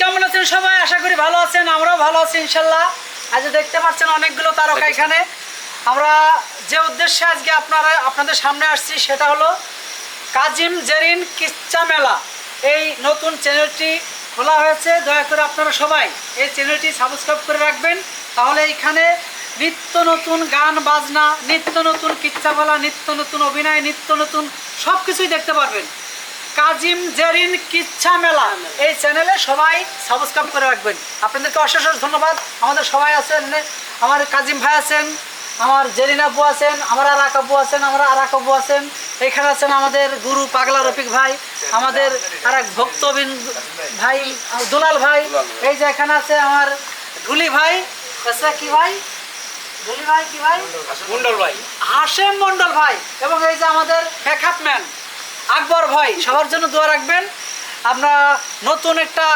কেমন আছেন সবাই? আশা করি ভালো আছেন আমরাও ভালো আছি ইনশাল্লাহ। আজ দেখতে পাচ্ছেন অনেকগুলো তারকা এখানে। আমরা যে উদ্দেশ্যে আজকে আপনারা আপনাদের সামনে আসছি সেটা হলো কাজিম জেরিন কিচ্চা মেলা। এই নতুন চ্যানেলটি খোলা হয়েছে দয়া করে আপনারা সবাই এই চ্যানেলটি সাবস্ক্রাইব করে রাখবেন। তাহলে এখানে নিত্য নতুন গান বাজনা নিত্য নতুন কিচ্ছাপালা নিত্য নতুন অভিনয় নিত্য নতুন সব কিছুই দেখতে পারবেন। কাজিম জেরিন কিচ্ছা মেলা। এই চ্যানেলে সবাই সাবস্ক্রাইব করে রাখবেন। আপনাদেরকে অশেষ অশেষ ধন্যবাদ। আমাদের সবাই আছেন আমার কাজিম ভাই আছেন আমার জেরিন আব্বু আছেন আমার আর আব্বু আছেন আমার আর আব্বু আছেন এখানে আছেন আমাদের গুরু পাগলা রফিক ভাই আমাদের আর এক ভক্তবিন ভাই দুলাল ভাই এই যে এখানে আছে আমার ঢুলি ভাই আচ্ছা কি ভাই? ঢুলি ভাই কি ভাই? মন্ডল ভাই। হাসেম মন্ডল ভাই এবং এই যে আমাদের মেকআপ ম্যান। আকবর ভাই, সবার জন্য দোয়া রাখবেন। আমরা নতুন একটা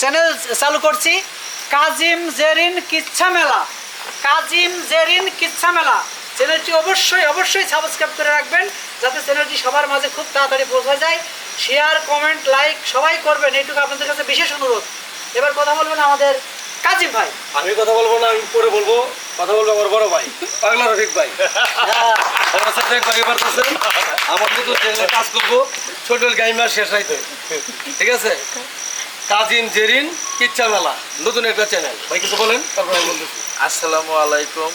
চ্যানেল চালু করছি। কাজিম জেরিন কিচ্ছা মেলা। কাজিম জেরিন কিচ্ছা মেলা। চ্যানেলটি অবশ্যই অবশ্যই সাবস্ক্রাইব করে রাখবেন, যাতে চ্যানেলটি সবার মাঝে খুব তাড়াতাড়ি পৌঁছা যায়। শেয়ার কমেন্ট লাইক সবাই করবেন। এইটুকু আপনাদের কাছে বিশেষ অনুরোধ। এবার কথা বলবেন আমাদের কাজিম ভাই। আমি কথা বলব না, আমি পরে বলব। কথা বলব আমার বড় ভাই, পাগলা রফিক ভাই। আমার কাজ করব, ছোট গাইমার শেষ ঠিক আছে? কিচ্ছা মেলা, নতুন একটা চ্যানেল ভাই, কিছু বলেন? আসসালামু আলাইকুম।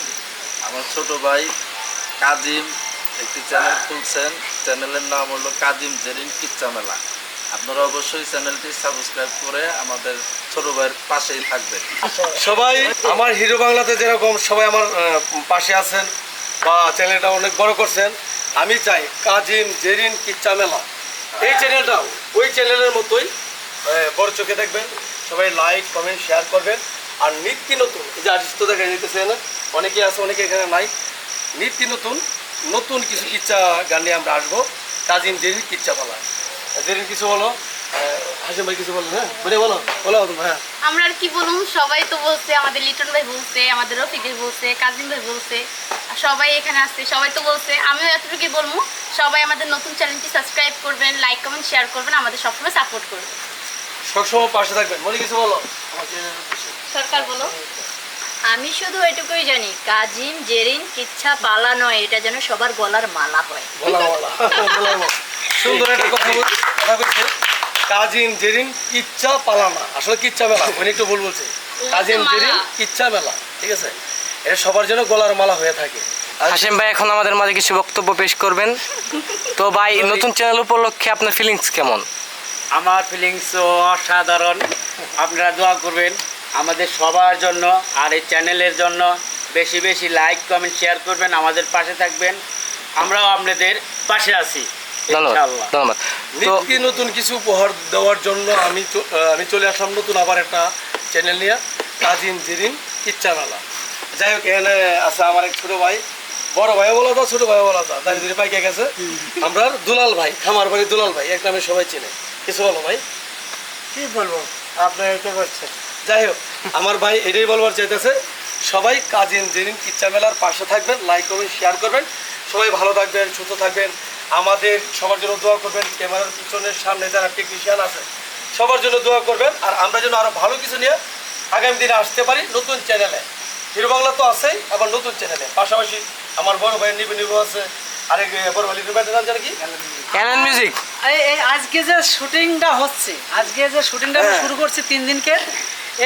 আমার ছোট ভাই কাজিম একটি চ্যানেল খুলছেন। চ্যানেলের নাম হলো কাজিম জেরিন কিচ্চা মেলা। আপনারা অবশ্যই চ্যানেলটি সাবস্ক্রাইব করে আমাদের ছোট ভাইয়ের পাশেই থাকবেন। সবাই আমার হিরো বাংলাতে যেরকম সবাই আমার পাশে আছেন বা চ্যানেলটা অনেক বড় করছেন আমি চাই কাজিম জেরিন কিচ্চা মেলা এই চ্যানেলটাও ওই চ্যানেলের মতোই বড় চোখে দেখবেন সবাই লাইক কমেন্ট শেয়ার করবেন। আর নিত্য নতুন এই যে আর্টিস্ট তো দেখা যেতেছে না অনেকে আছে অনেকে এখানে নাই। নিত্য নতুন নতুন কিছু কিচ্ছা গান নিয়ে আমরা আসব। কাজিম জেরিন কিচ্চা মেলা জেরিন কিছু বলো। হাসিম ভাই কিছু বলো হ্যাঁ? বলে বলো বলো হ্যাঁ। আমরা আর কি সবাই তো বলছে আমাদের লিটন ভাই বলছে আমাদের রফিক ভাই বলছে কাজিম ভাই বলছে সবাই এখানে আসছে সবাই তো বলছে। আমিও এতটুকুই বলব সবাই আমাদের নতুন চ্যানেলটি সাবস্ক্রাইব করবেন লাইক কমেন্ট শেয়ার করবেন আমাদের সবসময় সাপোর্ট করবেন। সবসময় পাশে থাকবেন। মনে কিছু বলো। সরকার বলো। আমি শুধু এটুকুই জানি কাজিম জেরিন কিচ্ছা পালা নয় এটা যেন সবার গলার মালা হয়। বলা বলা বলা বলা। সুন্দর একটা কথা বল কথা বলছে। কাজিন জেরিন কিচ্ছা পালানা। আসলে কিচ্ছা মেলা? উনি একটু ভুল বলছে। কাজিন। জেরিন কিচ্ছা মেলা ঠিক আছে? এটা সবার জন্য গলার মালা হয়ে থাকে। হাসিম ভাই এখন আমাদের মাঝে কিছু বক্তব্য পেশ করবেন। তো ভাই নতুন চ্যানেল উপলক্ষে আপনার ফিলিংস কেমন? আমার ফিলিংস অসাধারণ। আপনারা দোয়া করবেন আমাদের সবার জন্য আর এই চ্যানেলের জন্য। বেশি বেশি লাইক কমেন্ট শেয়ার করবেন আমাদের পাশে থাকবেন। আমরাও আপনাদের পাশে আছি। ধন্যবাদ ধন্যবাদ। তো নতুন কিছু উপহার দেওয়ার জন্য আমি চ- আমি চলে আসলাম নতুন আবার একটা চ্যানেল নিয়ে কাজিন জেরিন কিচ্ছা মেলা যাই হোক এখানে আছে আমার এক ছোট ভাই। বড় ভাইও বলা যায় ছোট ভাইও বলা যায়। দাঁড়িয়ে পাইকে গেছে। আমরা দুলাল ভাই খামার বাড়ি দুলাল ভাই এক নামে সবাই চেনে। কিছু বলো ভাই? কি বলব? আপনার এটা করছেন। যাই হোক আমার ভাই এটাই বলবার চাইতেছে সবাই কাজিন জেরিন কিচ্ছা মেলার পাশে থাকবেন লাইক করবেন শেয়ার করবেন। সবাই ভালো থাকবেন সুস্থ থাকবেন। আমাদের সবার জন্য দোয়া করবেন। ক্যামেরার পিছনের সামনে যারা টেকনিশিয়ান আছে সবার জন্য দোয়া করবেন। আর আমরা যেন আরও ভালো কিছু নিয়ে আগামী দিনে আসতে পারি নতুন চ্যানেলে হিরো বাংলা তো আছেই আবার নতুন চ্যানেলে পাশাপাশি আমার বড় ভাইয়ের নিবু নিবু আছে আরেক বড় ভাই ভাইয়ের নাম জানে কি? ক্যানন মিউজিক এই আজকে যে শুটিংটা হচ্ছে আজকে যে শুটিংটা হ্যাঁ। শুরু করছি তিন দিনকে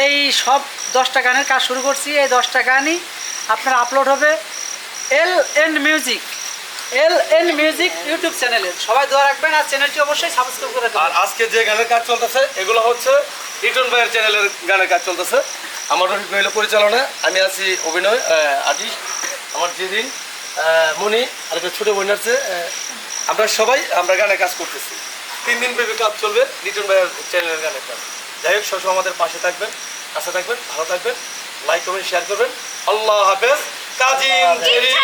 এই সব দশটা গানের কাজ শুরু করছি। এই দশটা গানই আপনার আপলোড হবে L N music L N music YouTube চ্যানেলে। সবাই দোয়া রাখবেন আর চ্যানেলটি অবশ্যই সাবস্ক্রাইব করে আর আজকে যে গানের কাজ চলতেছে এগুলো হচ্ছে রিটন ভাইয়ের চ্যানেলের গানের কাজ চলতেছে। আমার রফিক ভাইয়ের পরিচালনা আমি আছি অভিনয় আর্টিস্ট আমার যেদিন মনি আর একটা ছোটো বোন আছে আমরা সবাই আমরা গানে কাজ করতেছি। তিন দিন ব্যাপী কাজ চলবে রিটন ভাইয়ের চ্যানেলের গানের কাজ। যাই হোক সবসময় আমাদের পাশে থাকবেন কাছে থাকবেন ভালো থাকবেন। লাইক করবেন শেয়ার করবেন। আল্লাহ হাফেজ। কাজিম জেরিন!